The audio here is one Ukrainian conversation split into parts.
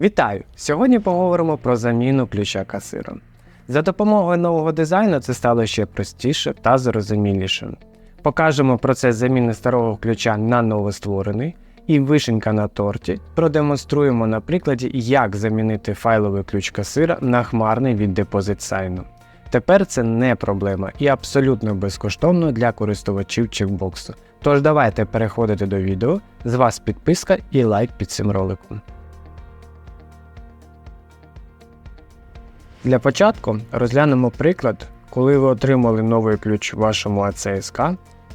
Вітаю! Сьогодні поговоримо про заміну ключа касира. За допомогою нового дизайну це стало ще простіше та зрозуміліше. Покажемо процес заміни старого ключа на новостворений і вишенька на торті продемонструємо на прикладі, як замінити файловий ключ касира на хмарний від депозит сайну. Тепер це не проблема і абсолютно безкоштовно для користувачів чекбоксу. Тож давайте переходити до відео, з вас підписка і лайк під цим роликом. Для початку розглянемо приклад, коли ви отримали новий ключ в вашому АЦСК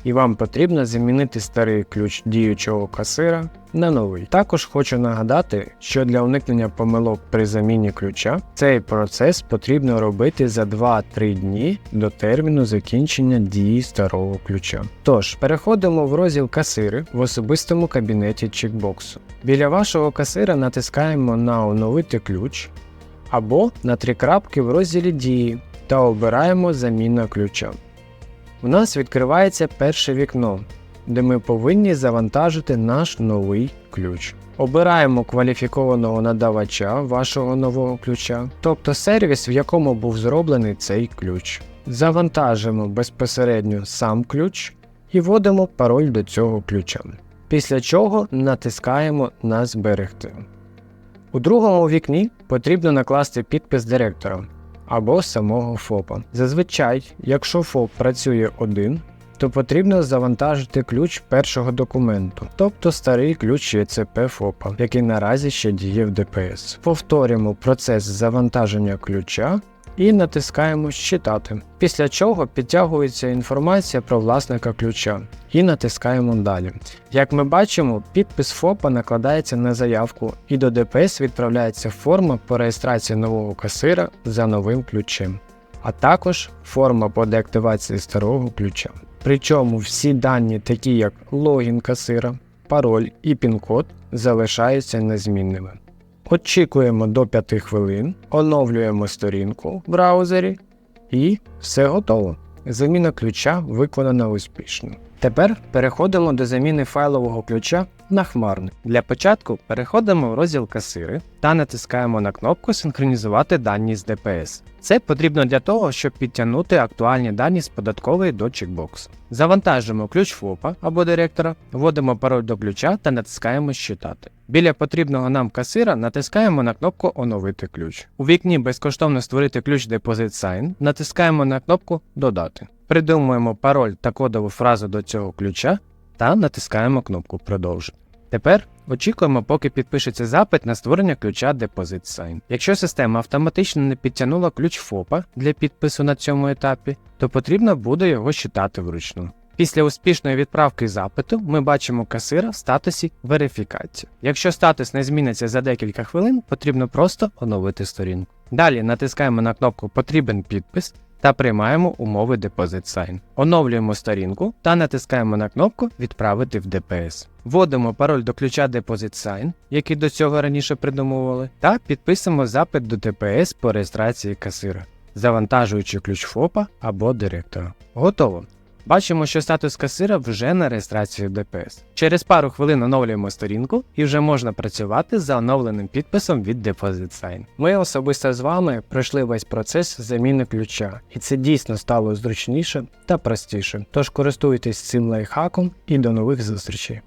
і вам потрібно замінити старий ключ діючого касира на новий. Також хочу нагадати, що для уникнення помилок при заміні ключа цей процес потрібно робити за 2-3 дні до терміну закінчення дії старого ключа. Тож, переходимо в розділ касири в особистому кабінеті чекбоксу. Біля вашого касира натискаємо на оновити ключ або на три крапки в розділі дії та обираємо заміна ключа. У нас відкривається перше вікно, де ми повинні завантажити наш новий ключ. Обираємо кваліфікованого надавача вашого нового ключа, тобто сервіс, в якому був зроблений цей ключ. Завантажимо безпосередньо сам ключ і вводимо пароль до цього ключа. Після чого натискаємо на зберегти. У другому вікні потрібно накласти підпис директора або самого ФОПа. Зазвичай, якщо ФОП працює один, то потрібно завантажити ключ першого документу, тобто старий ключ ЄЦП ФОПа, який наразі ще діє в ДПС. Повторюємо процес завантаження ключа і натискаємо Считати. Після чого підтягується інформація про власника ключа і натискаємо Далі. Як ми бачимо, підпис ФОПа накладається на заявку і до ДПС відправляється форма по реєстрації нового касира за новим ключем, а також форма по деактивації старого ключа. Причому всі дані, такі як логін касира, пароль і пін-код, залишаються незмінними. Очікуємо до 5 хвилин, оновлюємо сторінку в браузері і все готово. Заміна ключа виконана успішно. Тепер переходимо до заміни файлового ключа на хмарний. Для початку переходимо в розділ касири та натискаємо на кнопку Синхронізувати дані з ДПС. Це потрібно для того, щоб підтягнути актуальні дані з податкової до чекбоксу. Завантажуємо ключ ФОПа або директора, вводимо пароль до ключа та натискаємо Считати. Біля потрібного нам касира натискаємо на кнопку Оновити ключ. У вікні безкоштовно створити ключ Deposit Sign, натискаємо на кнопку Додати. Придумуємо пароль та кодову фразу до цього ключа та натискаємо кнопку Продовжити. Тепер очікуємо, поки підпишеться запит на створення ключа Deposit Sign. Якщо система автоматично не підтягнула ключ ФОПа для підпису на цьому етапі, то потрібно буде його считати вручну. Після успішної відправки запиту ми бачимо касира в статусі верифікації. Якщо статус не зміниться за декілька хвилин, потрібно просто оновити сторінку. Далі натискаємо на кнопку Потрібен підпис та приймаємо умови Deposit Sign. Оновлюємо сторінку та натискаємо на кнопку Відправити в ДПС. Вводимо пароль до ключа Deposit Sign, який до цього раніше придумували, та підписуємо запит до ДПС по реєстрації касира, завантажуючи ключ ФОПа або директора. Готово. Бачимо, що статус касира вже на реєстрації ДПС. Через пару хвилин оновлюємо сторінку і вже можна працювати за оновленим підписом від Deposit Sign. Ми особисто з вами пройшли весь процес заміни ключа, і це дійсно стало зручніше та простіше. Тож користуйтесь цим лайфхаком і до нових зустрічей.